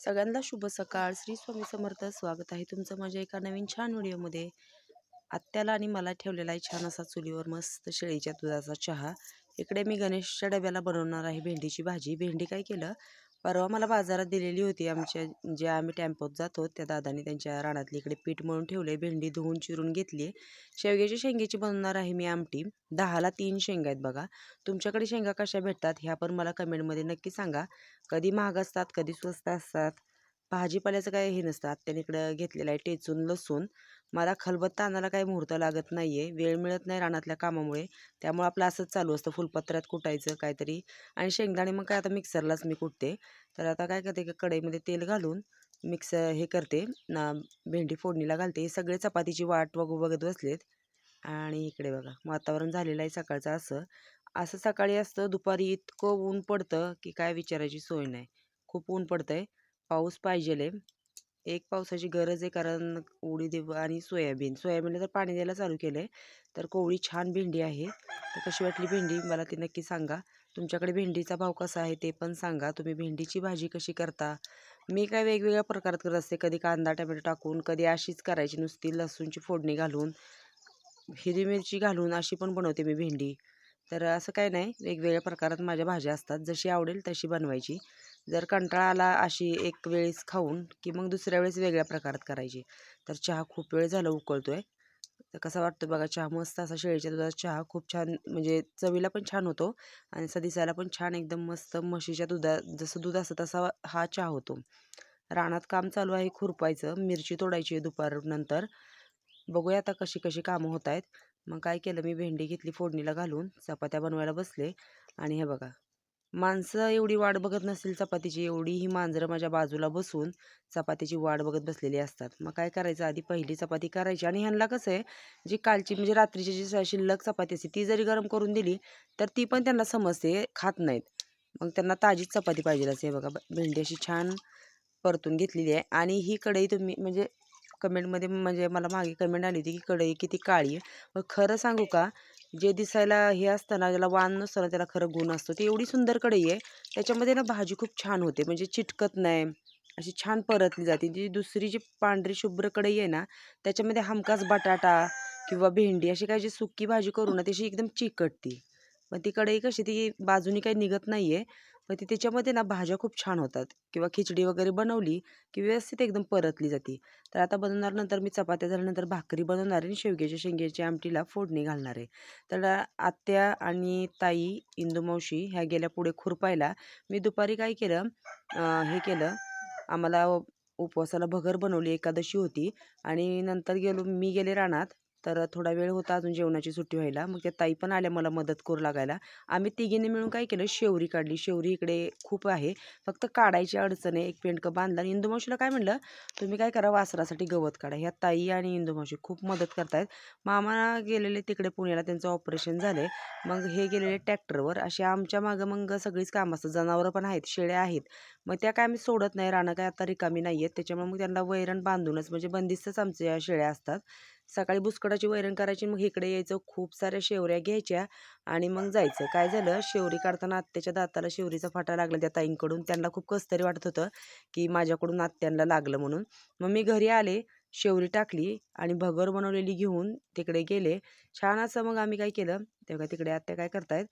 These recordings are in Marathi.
सगळ्यांना शुभ सकाळ. श्री स्वामी समर्थ स्वागत आहे तुमचं माझ्या एका नवीन छान व्हिडिओमध्ये. आत्याला आणि मला ठेवलेला आहे छान असा चुलीवर मस्त शेळीच्या दुधाचा चहा. इकडे मी गणेशच्या डब्याला बनवणार आहे भेंडीची भाजी. भेंडी काय केलं? परवा मला बाजारात दिलेली होती आमच्या जे आम्ही टेम्पोत जातो त्या दादाने त्यांच्या रानातली इकडे पीठ मळून ठेवले भेंडी धुवून चिरून घेतली आहे शेवग्याची शेंगेची बनवणार आहे मी आमटी. दहाला तीन शेंगा आहेत बघा. तुमच्याकडे शेंगा कशा भेटतात ह्या पण मला कमेंटमध्ये नक्की सांगा. कधी महाग असतात कधी स्वस्त असतात? भाजीपाल्याचं काय हे नसतं. आत्याने इकडं घेतलेलं आहे टेचून लसूण. मला खलबत्ता आणायला काही मुहूर्त लागत नाही आहे वेळ मिळत नाही रानातल्या कामामुळे. त्यामुळे आपलं असंच चालू असतं. फुलपत्र्यात कुटायचं काहीतरी. आणि शेंगदाणे मग काय आता मिक्सरलाच मी कुटते. तर आता काय करते की कढईमध्ये तेल घालून मिक्स हे करते. ना भेंडी फोडणीला घालते. हे सगळे चपातीची वाट वगू बघत बसलेत. आणि इकडे बघा वातावरण झालेलं आहे सकाळचं असं. असं सकाळी असतं दुपारी इतकं ऊन पडतं की काय विचारायची सोय नाही. खूप ऊन पडतं आहे पाऊस पाहिजे एक पावसाची गरज आहे कारण उडीद आणि सोयाबीन. सोयाबीनला तर पाणी द्यायला चालू केलं आहे तर कोवळी छान भेंडी आहे. तर कशी वाटली भेंडी? मला ती नक्की सांगा. तुमच्याकडे भेंडीचा भाव कसा आहे ते पण सांगा. तुम्ही भेंडीची भाजी कशी करता? मी काय वेगवेगळ्या प्रकारात करत असते. कधी कांदा टमॅटो टाकून कधी अशीच करायची नुसती लसूणची फोडणी घालून हिरवी मिरची घालून अशी पण बनवते मी भेंडी. तर असं काय नाही. वेगवेगळ्या प्रकारात माझ्या भाज्या असतात. जशी आवडेल तशी बनवायची. जर कंटाळा आला अशी एक वेळेस खाऊन की मग दुसऱ्या वेळेस वेगळ्या प्रकारात करायची. तर चहा खूप वेळ झाला उकळतो आहे तर कसा वाटतो बघा चहा मस्त असा शेळीच्या दुधाचा चहा खूप छान म्हणजे चवीला पण छान होतो आणि असा दिसायला पण छान एकदम मस्त म्हशीच्या दुधा जसं दूध असतं तसा हा चहा होतो. रानात काम चालू आहे खुरपायचं मिरची तोडायची आहे दुपारनंतर बघूया आता कशी कशी कामं होत आहेत. मग काय केलं मी भेंडी घेतली फोडणीला घालून चपात्या बनवायला बसले आणि हे बघा माणसं एवढी वाट बघत नसतील चपातीची एवढी ही मांजरं माझ्या बाजूला बसून चपातीची वाट बघत बसलेली असतात. मग काय करायचं? आधी पहिली चपाती करायची आणि ह्यांना कसं आहे जी कालची म्हणजे रात्रीची जी शिल्लक चपाती असते ती जरी गरम करून दिली तर ती पण त्यांना समजते खात नाहीत. मग त्यांना ताजीच चपाती पाहिजे असते बघा. भेंडी अशी छान परतून घेतलेली आहे आणि ही कढई तुम्ही म्हणजे कमेंटमध्ये म्हणजे मला मागे कमेंट आली होती की कढई किती काळी मग खरं सांगू का जे दिसायला हे असतं ना ज्याला वाण नसतं ना त्याला खरं गुण असतो. ती एवढी सुंदर कढई आहे त्याच्यामध्ये ना भाजी खूप छान होते. म्हणजे चिटकत नाही अशी छान परतली जाते. जी दुसरी जी पांढरी शुभ्र कढई आहे ना त्याच्यामध्ये हमखास बटाटा किंवा भेंडी अशी काय जी सुकी भाजी करू ना तशी एकदम चिकटती. मग ती कढई कशी ती बाजूनी काही निघत नाही आहे ते त्याच्यामध्ये ना भाज्या खूप छान होतात किंवा खिचडी वगैरे बनवली की व्यवस्थित एकदम परतली जाते. तर आता बनवणार नंतर मी चपात्या झाल्यानंतर भाकरी बनवणार आहे आणि शेवग्याच्या शेंग्याच्या आमटीला फोडणी घालणार आहे. तर आत्या आणि ताई इंदुमावशी ह्या गेल्या पुढे खुरपायला. मी दुपारी काय केलं हे केलं आम्हाला उपवासाला भगर बनवली एकादशी होती आणि नंतर गेलो मी गेले रानात. तर थोडा वेळ होता अजून जेवणाची सुट्टी व्हायला. मग त्या ताई पण आल्या मला मदत करू लागायला. आम्ही तिघींनी मिळून काय केलं शेवरी काढली. शेवरी इकडे खूप आहे. फक्त काढायची अडचण आहे. एक पेंडकं बांधला आणि इंदुमावशीला काय म्हणलं तुम्ही काय करा वासरासाठी गवत काढा. ह्या ताई आणि इंदुमावशी खूप मदत करतायत. मामा गेलेले तिकडे पुण्याला त्यांचं ऑपरेशन झालं मग हे गेलेले ट्रॅक्टरवर. असे आमच्या मागं मग सगळीच कामं असतात. जनावरं पण आहेत शेळ्या आहेत. मग त्या काय आम्ही सोडत नाही. राहणं काय आता रिकामी नाही आहेत त्याच्यामुळे मग त्यांना वैरण बांधूनच म्हणजे बंदिस्तच आमच्या शेळ्या असतात. सकाळी बुसकडाची वैरण करायची मग इकडे यायचं. खूप साऱ्या शेवऱ्या घ्यायच्या आणि मग जायचं. काय झालं? शेवरी काढताना आत्याच्या दाताला शेवरीचा फाटा लागला त्या ताईंकडून. त्यांना खूप कसतरी वाटत होतं की माझ्याकडून आत्यांना लागलं म्हणून. मग मी घरी आले शेवरी टाकली आणि भगर बनवलेली घेऊन तिकडे गेले. छान असं मग आम्ही काय केलं? तेव्हा तिकडे आत्या काय करतायत?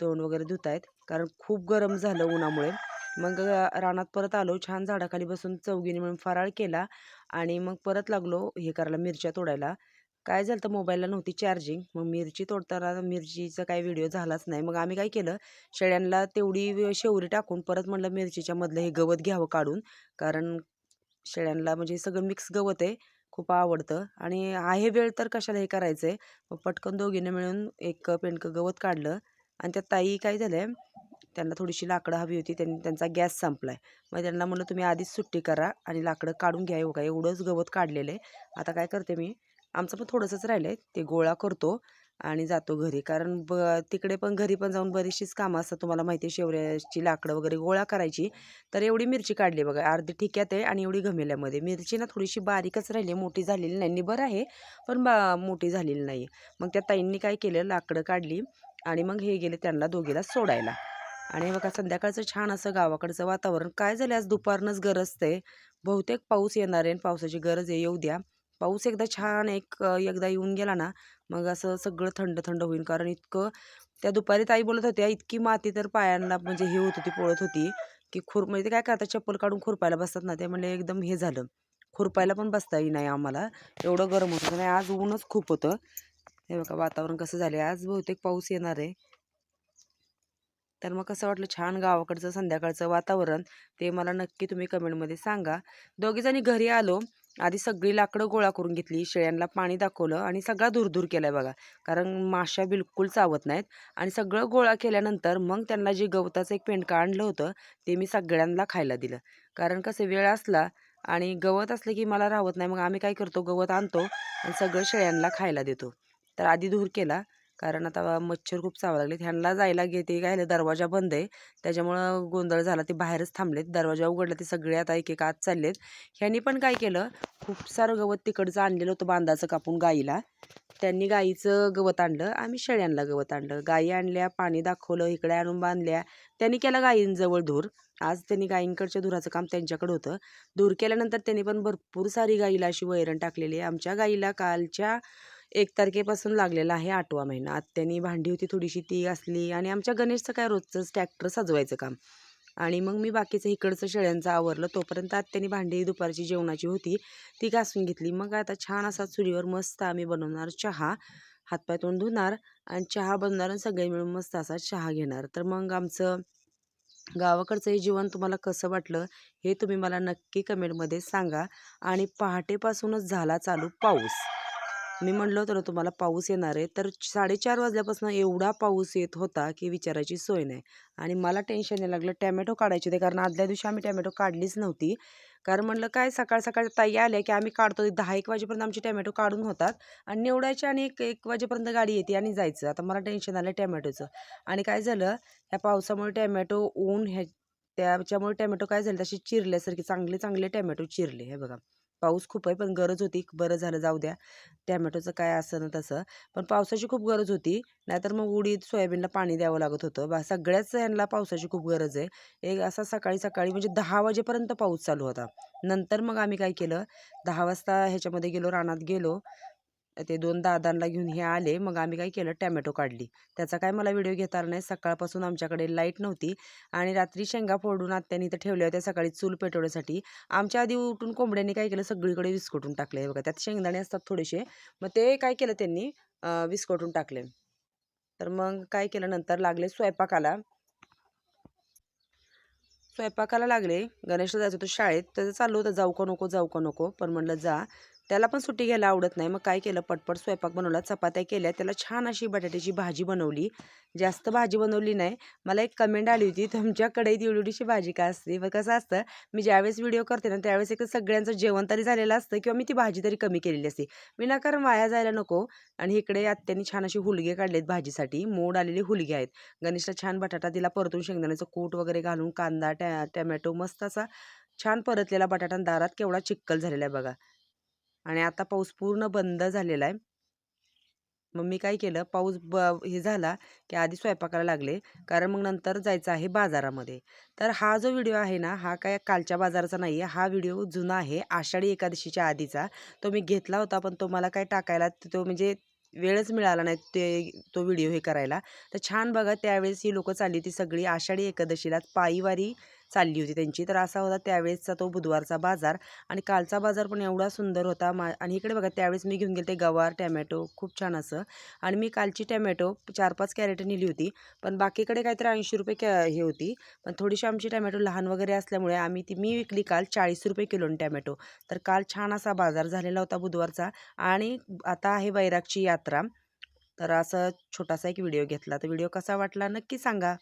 तोंड वगैरे धुतायत. कारण खूप गरम झालं उन्हामुळे. मग रानात परत आलो. छान झाडाखाली बसून चौघीने मिळून फराळ केला. आणि मग परत लागलो हे करायला मिरच्या तोडायला. काय झालं तर मोबाईलला नव्हती चार्जिंग. मग मिरची तोडताना मिरचीचा काही व्हिडिओ झालाच नाही. मग आम्ही काय केलं शेळ्यांना तेवढी शेवरी टाकून परत म्हणलं मिरचीच्या मधलं हे गवत घ्यावं काढून. कारण शेळ्यांना म्हणजे सगळं मिक्स गवत आहे खूप आवडतं. आणि आहे वेळ तर कशाला हे करायचं आहे मग पटकन दोघीने मिळून एक पेंडकं गवत काढलं. आणि त्या ताई काय झालं त्यांना थोडीशी लाकडं हवी होती त्यांनी त्यांचा गॅस संपला आहे मग त्यांना म्हणलं तुम्ही आधीच सुट्टी करा आणि लाकडं काढून घ्या एवढं एवढंच गवत काढलेलं आहे. आता काय करते मी आमचं पण थोडंसंच राहिलं आहे ते गोळा करतो आणि जातो घरी. कारण ब तिकडे पण घरी पण जाऊन बरीचशीच कामं असतात तुम्हाला माहिती आहे शेवऱ्याची लाकडं वगैरे गोळा करायची. तर एवढी मिरची काढली बघा अर्धी ठिक्यात आहे आणि एवढी घमेल्यामध्ये. मिरची ना थोडीशी बारीकच राहिली मोठी झालेली नाही निबर आहे पण बा मोठी झालेली नाही मग त्या ताईंनी काय केलं लाकडं काढली आणि मग हे गेले त्यांना दोघीला सोडायला. आणि बघा संध्याकाळचं छान असं गावाकडचं वातावरण. काय झालं आज दुपारनंच गरजतंय बहुतेक पाऊस येणार आहे आणि पावसाची गरज आहे. येऊ द्या. पाऊस एकदा छान एक एकदा येऊन गेला ना मग असं सगळं थंड थंड होईल कारण इतकं त्या दुपारी ताई बोलत होत्या इतकी माती तर पायांना म्हणजे हे होत होती पोळत होती की खुर म्हणजे ते काय करतात चप्पल काढून खुरपायला बसतात ना ते म्हणले एकदम हे झालं. खुरपायला पण बसता येई नाही आम्हाला. एवढं गरम होतं. नाही आज ऊनच खूप होतं. हे बघा वातावरण कसं झालं आज बहुतेक पाऊस येणार आहे. तर मग कसं वाटलं छान गावाकडचं संध्याकाळचं वातावरण ते मला नक्की तुम्ही कमेंटमध्ये सांगा. दोघीजणी घरी आलो आधी सगळी लाकडं गोळा करून घेतली शेळ्यांना पाणी दाखवलं आणि सगळा दूर केलाय बघा. कारण माशा बिलकुल चावत नाहीत आणि सगळं गोळा केल्यानंतर मग त्यांना जे गवताचं एक पेंडकं आणलं होतं ते मी सगळ्यांना खायला दिलं. कारण कसं वेळ असला आणि गवत असलं की मला राहत नाही मग आम्ही काय करतो? गवत आणतो आणि सगळं शेळ्यांना खायला देतो. तर आधी धूर केला. कारण आता मच्छर खूप चावा लागले ह्यांना जायला घेते काय दरवाजा बंद आहे. त्याच्यामुळं गोंधळ झाला ते बाहेरच थांबलेत. दरवाजा उघडला ते सगळे आता एक एक आत चाललेत. ह्यांनी पण काय केलं खूप सारं गवत तिकडचं आणलेलं होतं बांधाचं कापून गाईला. त्यांनी गाईचं गवत आणलं आम्ही शेळ्यांना गवत आणलं. गाई आणल्या पाणी दाखवलं इकडे आणून बांधल्या. त्यांनी केला गायींजवळ धूर. आज त्यांनी गायींकडच्या धुराचं काम त्यांच्याकडे होतं. धूर केल्यानंतर त्यांनी पण भरपूर सारी गाईला अशी वैरण टाकलेली आहे. आमच्या गाईला कालच्या एक तारखेपासून लागलेला आहे आठवा महिना. आत्यानी भांडी होती थोडीशी ती असली आणि आमच्या गणेशचं काय रोजचंच ट्रॅक्टर सजवायचं काम. आणि मग मी बाकीचं इकडचं शेळ्यांचं आवरलं. तोपर्यंत आत्यानी भांडी दुपारची जेवणाची होती ती घासून घेतली. मग आता छान असा चुलीवर मस्त आम्ही बनवणार चहा. हातपाय तोंड धुणार आणि चहा बनवणार आणि सगळे मिळून मस्त असा चहा घेणार. तर मग आमचं गावाकडचं हे जीवन तुम्हाला कसं वाटलं हे तुम्ही मला नक्की कमेंटमध्ये सांगा. आणि पहाटेपासूनच झाला चालू पाऊस. मी म्हणलं होतं ना तुम्हाला पाऊस येणार आहे. तर साडेचार वाजल्यापासून एवढा पाऊस येत होता की विचारायची सोय नाही. आणि मला टेन्शन यायला लागलं. टॅमॅटो काढायचे होते कारण आदल्या दिवशी आम्ही टॅमॅटो काढलीच नव्हती. कारण म्हणलं काय सकाळ सकाळ ताई आल्या की आम्ही काढतो. दहा एक वाजेपर्यंत आमचे टॅमॅटो काढून होतात. आणि निवडायचे आणि एक एक वाजेपर्यंत गाडी येते आणि जायचं. आता मला टेन्शन आलं टॅमॅटोचं. आणि काय झालं ह्या पावसामुळे टॅमॅटो ऊन ह्या त्याच्यामुळे टॅमॅटो काय झाले तसे चिरल्यासारखे चांगले चांगले टॅमॅटो चिरले. हे बघा. पाऊस खूप आहे पण गरज होती बरं झालं जाऊ द्या. टॅमॅटोचं काय असं ना तसं. पण पावसाची खूप गरज होती नाहीतर मग उडीद सोयाबीनला पाणी द्यावं लागत होतं. बा सगळ्याच ह्यांना पावसाची खूप गरज आहे. एक असा सकाळी सकाळी म्हणजे दहा वाजेपर्यंत पाऊस चालू होता. नंतर मग आम्ही काय केलं दहा वाजता ह्याच्यामध्ये गेलो रानात गेलो. ते दोन दादांना घेऊन हे आले. मग आम्ही काय केलं टॅमॅटो काढली. त्याचा काय मला व्हिडिओ घेता आला नाही सकाळपासून आमच्याकडे लाइट नव्हती आणि रात्री शेंगा फोडून आत्याने इथं ठेवल्या होत्या सकाळी चूल पेटवण्यासाठी. आमच्या आधी उठून कोंबड्यांनी काय केलं सगळीकडे विस्कटून टाकले. बघा त्यात शेंगदाणे असतात थोडेसे. मग ते काय केलं त्यांनी विस्कटून टाकले. तर मग काय केलं नंतर लागले स्वयंपाकाला. स्वयंपाकाला लागले. गणेशला जायचं होतं शाळेत. तर चालू होतं जाऊ का नको जाऊ का नको. पण म्हणलं जा. त्याला पण सुट्टी घ्यायला आवडत नाही. मग काय केलं? पटपट स्वयंपाक बनवला चपात्या केल्या. त्याला छान अशी बटाट्याची भाजी बनवली. जास्त भाजी बनवली नाही. मला एक कमेंट आली होती तुमच्याकडे एवढीशी भाजी का असते? मग कसं असतं मी ज्यावेळेस व्हिडिओ करते ना त्यावेळेस एक सगळ्यांचं जेवण तरी झालेलं असतं किंवा मी ती भाजी तरी कमी केलेली असते. विनाकारण वाया जायला नको. आणि इकडे आत्यांनी छान अशी हुलगे काढलेत भाजीसाठी. मोड आलेले हुलगे आहेत. गणेशला छान बटाटा दिला परतून शेंगदाण्याचं कूट वगैरे घालून कांदा टॅ टॅमॅटो मस्त असा छान परतलेला बटाटा दारात केवढा चिक्कल झालेला आहे बघा. आणि आता पाऊस पूर्ण बंद झालेला आहे. मग मी काय केलं पाऊस ब हे झाला की आधी स्वयंपाकाला लागले. कारण मग नंतर जायचं आहे बाजारामध्ये. तर हा जो व्हिडिओ आहे ना हा काय कालच्या बाजाराचा नाही आहे. हा व्हिडिओ जुना आहे आषाढी एकादशीच्या आधीचा. तो मी घेतला होता पण तो मला काय टाकायला तो म्हणजे वेळच मिळाला नाही ते तो व्हिडिओ हे करायला. तर छान बघा त्यावेळेस ही लोकं चालली होती सगळी आषाढी एकादशीला पायीवारी चालली होती त्यांची. तर असा होता त्यावेळेसचा तो बुधवारचा बाजार आणि कालचा बाजार पण एवढा सुंदर होता. मा आणि इकडे बघा त्यावेळेस मी घेऊन गेले गवार टॅमॅटो खूप छान असं. आणि मी कालची टॅमॅटो चार पाच कॅरेट नेली होती. पण बाकीकडे काहीतरी ऐंशी रुपये कॅ हे होती. पण थोडीशी आमची टॅमॅटो लहान वगैरे असल्यामुळे आम्ही ती मी विकली काल चाळीस रुपये किलोन टॅमॅटो. तर काल छान असा बाजार झालेला होता बुधवारचा. आणि आता आहे वैरागची यात्रा. तर असं छोटासा एक व्हिडिओ घेतला. तर व्हिडिओ कसा वाटला नक्की सांगा.